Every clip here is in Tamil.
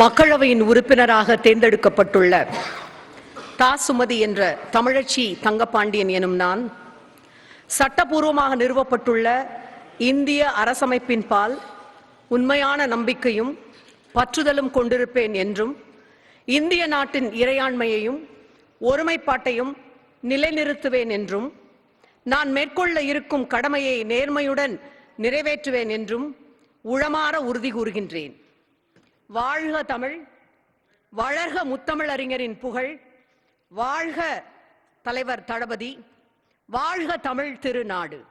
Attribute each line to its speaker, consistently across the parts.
Speaker 1: மக்களவையின் உறுப்பினராக தேர்ந்தெடுக்கப்பட்டுள்ள தா. சுமதி என்ற தமிழச்சி தங்கப்பாண்டியன் எனும் நான் சட்டபூர்வமாக நிறுவப்பட்டுள்ள இந்திய அரசமைப்பின் பால் உண்மையான நம்பிக்கையும் பற்றுதலும் கொண்டிருப்பேன் என்றும் இந்திய நாட்டின் இறையாண்மையையும் ஒருமைப்பாட்டையும் நிலைநிறுத்துவேன் என்றும் நான் மேற்கொள்ள இருக்கும் கடமையை நேர்மையுடன் நிறைவேற்றுவேன் என்றும் உளமாற உறுதி கூறுகின்றேன். வாழ்க தமிழ் வளர்க முத்தமிழறிஞரின் புகழ் வாழ்க தலைவர் தளபதி வாழ்க தமிழ் திருநாடு.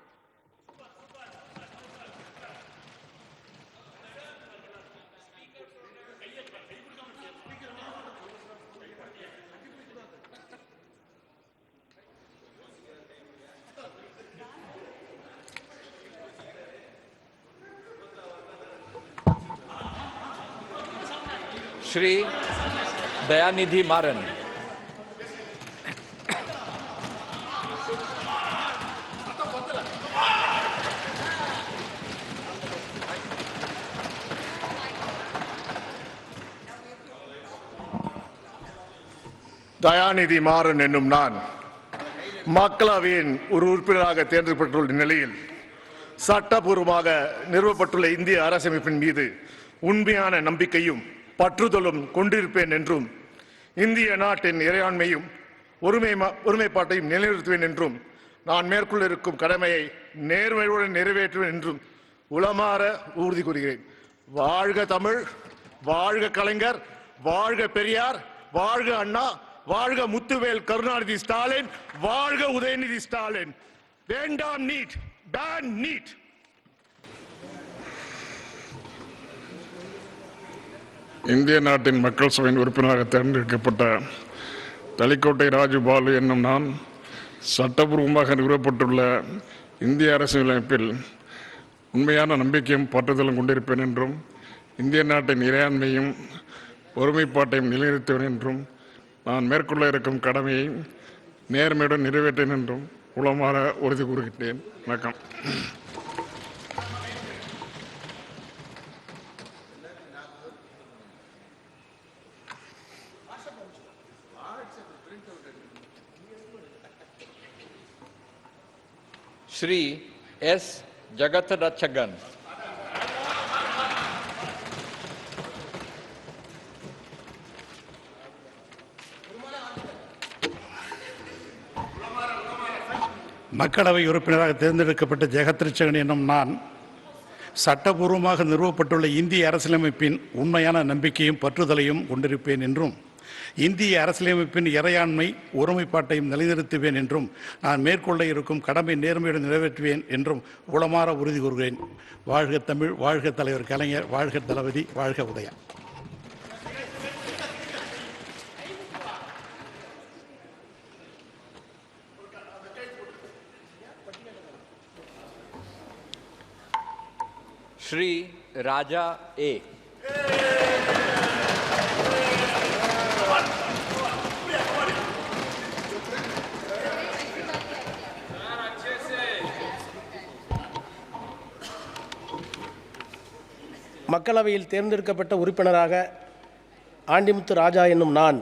Speaker 2: ஸ்ரீ தயாநிதி மாறன்
Speaker 3: தயாநிதி மாறன் என்னும் நான் மக்களவையின் ஒரு உறுப்பினராக தேர்ந்தெடுக்கப்பட்டுள்ள நிலையில் சட்டபூர்வமாக நிறுவப்பட்டுள்ள இந்திய அரசமைப்பின் மீது உண்மையான நம்பிக்கையும் பற்றுதலும் கொண்டிருப்பேன் என்றும் இந்திய நாட்டின் இறையாண்மையும் ஒருமை ஒருமைப்பாட்டையும் நிலைநிறுத்துவேன் என்றும் நான் மேற்கொள்ள இருக்கும் கடமையை நேர்மையுடன் நிறைவேற்றுவேன் என்றும் உளமாற உறுதி கூறுகிறேன். வாழ்க தமிழ் வாழ்க கலைஞர் வாழ்க பெரியார் வாழ்க அண்ணா வாழ்க முத்துவேல் கருணாநிதி ஸ்டாலின் வாழ்க உதயநிதி ஸ்டாலின். வேண்டாம் நீட் பேன் நீட்.
Speaker 4: இந்திய நாட்டின் மக்கள் சபையின் உறுப்பினராக தேர்ந்தெடுக்கப்பட்ட தலிக்கோட்டை ராஜு பாலு என்னும் நான் சட்டபூர்வமாக நிறுவப்பட்டுள்ள இந்திய அரசியலமைப்பில் உண்மையான நம்பிக்கையும் பற்றுதலும் கொண்டிருப்பேன் என்றும் இந்திய நாட்டின் இறையாண்மையும் ஒருமைப்பாட்டையும் நிலைநிறுத்துவேன் என்றும் நான் மேற்கொள்ள இருக்கும் கடமையை நேர்மையுடன் நிறைவேற்றேன் என்றும் உளமாற உறுதி கூறுகின்றேன். வணக்கம்.
Speaker 2: ஸ்ரீ எஸ். ಜಗತ್ ರಚಗನ್
Speaker 5: மக்களவை உறுப்பினராக தேர்ந்தெடுக்கப்பட்ட ஜெகத்ரிச்சகன் என்னும் நான் சட்டபூர்வமாக நிறுவப்பட்டுள்ள இந்திய அரசியலமைப்பின் உண்மையான நம்பிக்கையும் பற்றுதலையும் கொண்டிருப்பேன் என்றும் இந்திய அரசியலமைப்பின் இறையாண்மை ஒருமைப்பாட்டையும் நிலைநிறுத்துவேன் என்றும் நான் மேற்கொள்ள இருக்கும் கடமை நேர்மையுடன் நிறைவேற்றுவேன் என்றும் உளமாற உறுதி கூறுகிறேன் வாழ்க தமிழ் வாழ்க தலைவர் கலைஞர் வாழ்க தளபதி வாழ்க உதயா
Speaker 2: श्री राजा ए
Speaker 6: மக்களவையில் தேர்ந்தெடுக்கப்பட்ட உறுப்பினராக ஆண்டிமுத்து ராஜா என்னும் நான்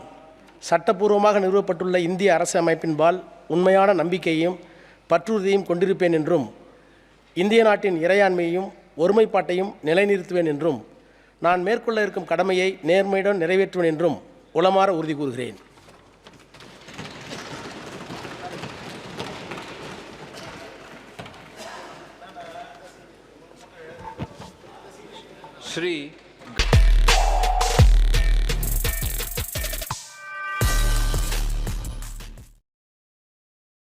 Speaker 6: சட்டப்பூர்வமாக நிறுவப்பட்டுள்ள இந்திய அரசு அமைப்பின்பால் உண்மையான நம்பிக்கையையும் பற்றுறுதியையும் கொண்டிருப்பேன் என்றும் இந்திய நாட்டின் இறையாண்மையையும் ஒருமைப்பாட்டையும் நிலைநிறுத்துவேன் என்றும் நான் மேற்கொள்ள இருக்கும் கடமையை நேர்மையுடன் நிறைவேற்றுவேன் என்றும் உளமாற உறுதி கூறுகிறேன்.
Speaker 2: श्री